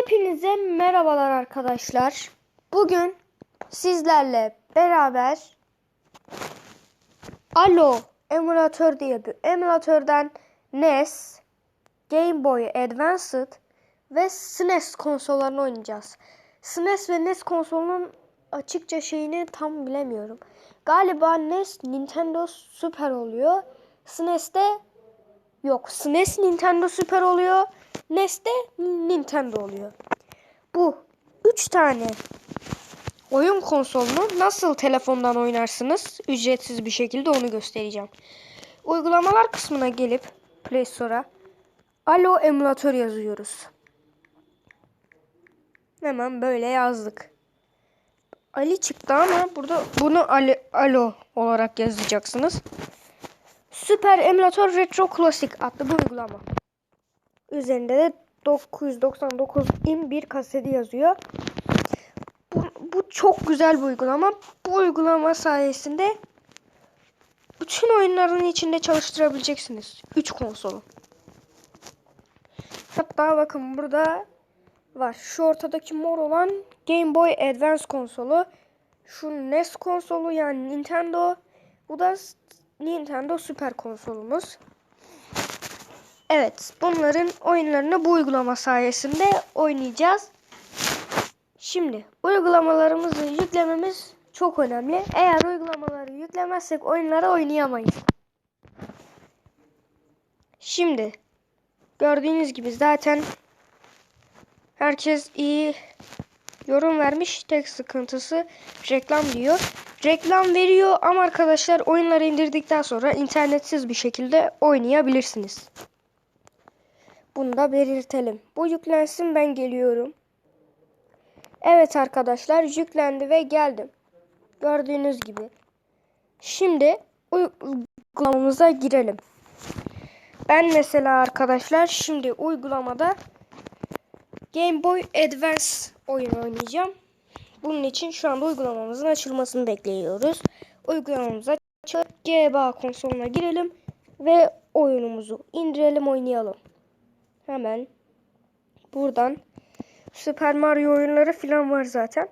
Hepinize merhabalar arkadaşlar. Bugün sizlerle beraber Alo emülatör diye bir emülatörden NES, Game Boy Advanced ve SNES konsollarını oynayacağız. SNES ve NES konsolunun açıkça şeyini tam bilemiyorum. Galiba NES Nintendo Super oluyor. SNES de Yok SNES Nintendo Super oluyor. NES de Nintendo oluyor. Bu 3 tane oyun konsolunu nasıl telefondan oynarsınız ücretsiz bir şekilde onu göstereceğim. Uygulamalar kısmına gelip Play Store'a Alo emülatör yazıyoruz. Hemen böyle yazdık. Ali çıktı ama burada bunu Ali, Alo olarak yazacaksınız. Süper Emülatör Retro Classic adlı bu uygulama. Üzerinde de 999 in bir kaseti yazıyor. Bu, bu çok güzel bir uygulama. Bu uygulama sayesinde bütün oyunların içinde çalıştırabileceksiniz. 3 konsolu. Hatta bakın burada var. Şu ortadaki mor olan Game Boy Advance konsolu. Şu NES konsolu yani Nintendo. Bu da Nintendo Super konsolumuz. Evet, bunların oyunlarını bu uygulama sayesinde oynayacağız. Şimdi uygulamalarımızı yüklememiz çok önemli. Eğer uygulamaları yüklemezsek oyunları oynayamayız. Şimdi gördüğünüz gibi zaten herkes iyi yorum vermiş. Tek sıkıntısı reklam diyor. Reklam veriyor ama arkadaşlar oyunları indirdikten sonra internetsiz bir şekilde oynayabilirsiniz. Bunu da belirtelim. Bu yüklensin ben geliyorum. Evet arkadaşlar yüklendi ve geldim. Gördüğünüz gibi. Şimdi uygulamamıza girelim. Ben mesela arkadaşlar şimdi uygulamada Game Boy Advance oyun oynayacağım. Bunun için şu anda uygulamamızın açılmasını bekliyoruz. Uygulamamıza açıp GBA konsoluna girelim ve oyunumuzu indirelim oynayalım. Hemen buradan Super Mario oyunları falan var zaten.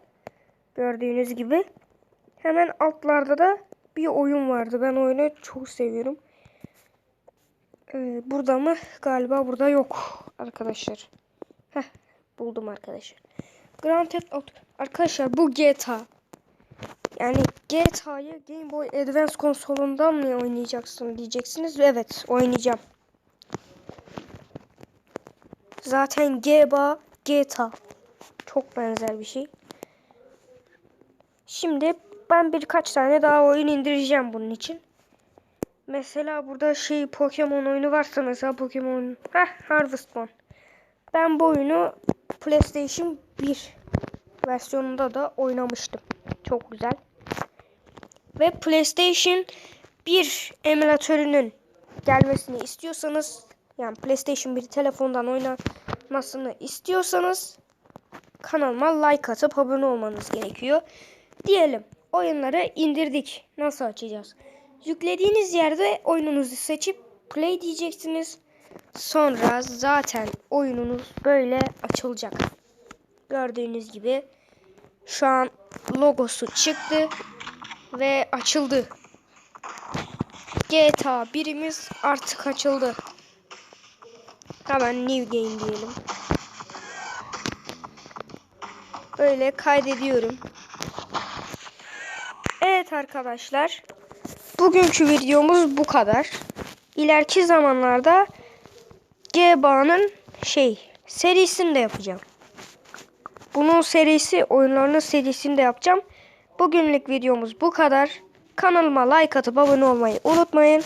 Gördüğünüz gibi. Hemen altlarda da bir oyun vardı. Ben oyunu çok seviyorum. Ee, burada mı? Galiba burada yok arkadaşlar. Heh, buldum arkadaşlar. Grand Theft Auto. Arkadaşlar bu GTA. Yani GTA'yı Game Boy Advance konsolundan mı oynayacaksın diyeceksiniz. Evet oynayacağım. Zaten GBA GTA. Çok benzer bir şey. Şimdi ben birkaç tane daha oyun indireceğim bunun için. Mesela burada şey Pokemon oyunu varsa mesela Pokemon Heh, Harvest Moon. Ben bu oyunu PlayStation 1 versiyonunda da oynamıştım. Çok güzel. Ve PlayStation 1 emülatörünün gelmesini istiyorsanız yani PlayStation 1 telefondan oynamasını istiyorsanız kanalıma like atıp abone olmanız gerekiyor. Diyelim oyunları indirdik. Nasıl açacağız? Yüklediğiniz yerde oyununuzu seçip play diyeceksiniz. Sonra zaten oyununuz böyle açılacak. Gördüğünüz gibi şu an logosu çıktı ve açıldı. GTA birimiz artık açıldı. Hemen new game diyelim. Böyle kaydediyorum. Evet arkadaşlar. Bugünkü videomuz bu kadar. İleriki zamanlarda GBA'nın şey serisini de yapacağım. Bunun serisi oyunlarının serisini de yapacağım. Bugünlük videomuz bu kadar. Kanalıma like atıp abone olmayı unutmayın.